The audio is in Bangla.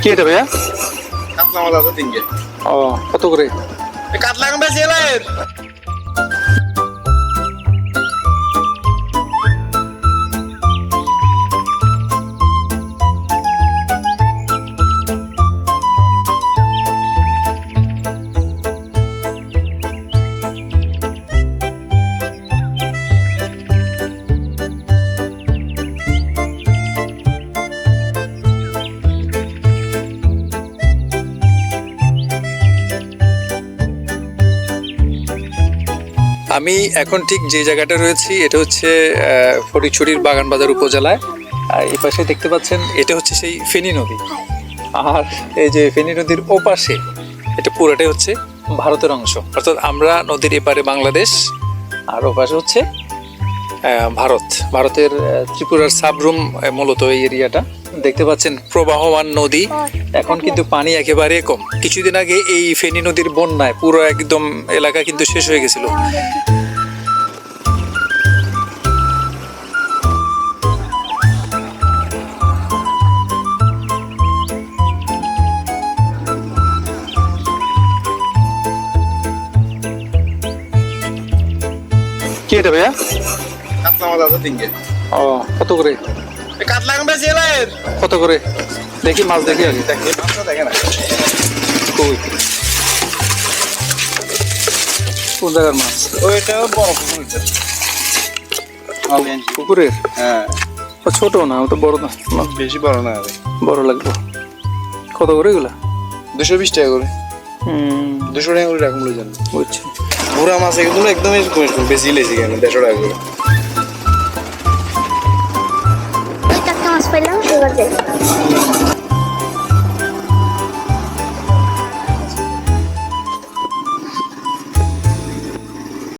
কি এটা ভাইয়া? কাতলা মাছ আছে তিনটে। ও কত করে? কাতলা বেশি এলেন আমি এখন ঠিক যে জায়গাটা রয়েছি, এটা হচ্ছে ফটিকছড়ির বাগানবাজার উপজেলায়। আর এই পাশে দেখতে পাচ্ছেন, এটা হচ্ছে সেই ফেনী নদী। আর এই যে ফেনি নদীর ওপাশে, এটা পুরোটাই হচ্ছে ভারতের অংশ। অর্থাৎ আমরা নদীর এপারে বাংলাদেশ, আর ওপাশে হচ্ছে ভারত। ভারতের ত্রিপুরার সাবরুম মূলত এই এরিয়াটা। দেখতে পাচ্ছেন প্রবাহমান নদী। এখন কিন্তু পানি একেবারে কম। কিছুদিন আগে এই ফেনী নদীর বন্যায় পুরো একদম এলাকা কিন্তু শেষ হয়ে গেছিল। কি এটা ভাইয়া? কাতলা মাছ আছে ও কত করে? কাতলা এখন বেশি এলেন কত করে? দেখি মাছ দেখি আগে। দেখে মাছটা দেখে না। কই? কোন জায়গার মাছ? ওইটা বড় পুকুর পুকুরের? হ্যাঁ। ছোট না ওটা বড় না। বেশি বড় না বড় লাগবে। কত করে এগুলা? দুশো বিশ টাকা করে। হুম। দুশো টাকা করে রাখুন বুঝছি। বুড়া মাছ এগুলো একদমই বেশি লেছি কেন? দেড়শো টাকা করে। Mới 个嘴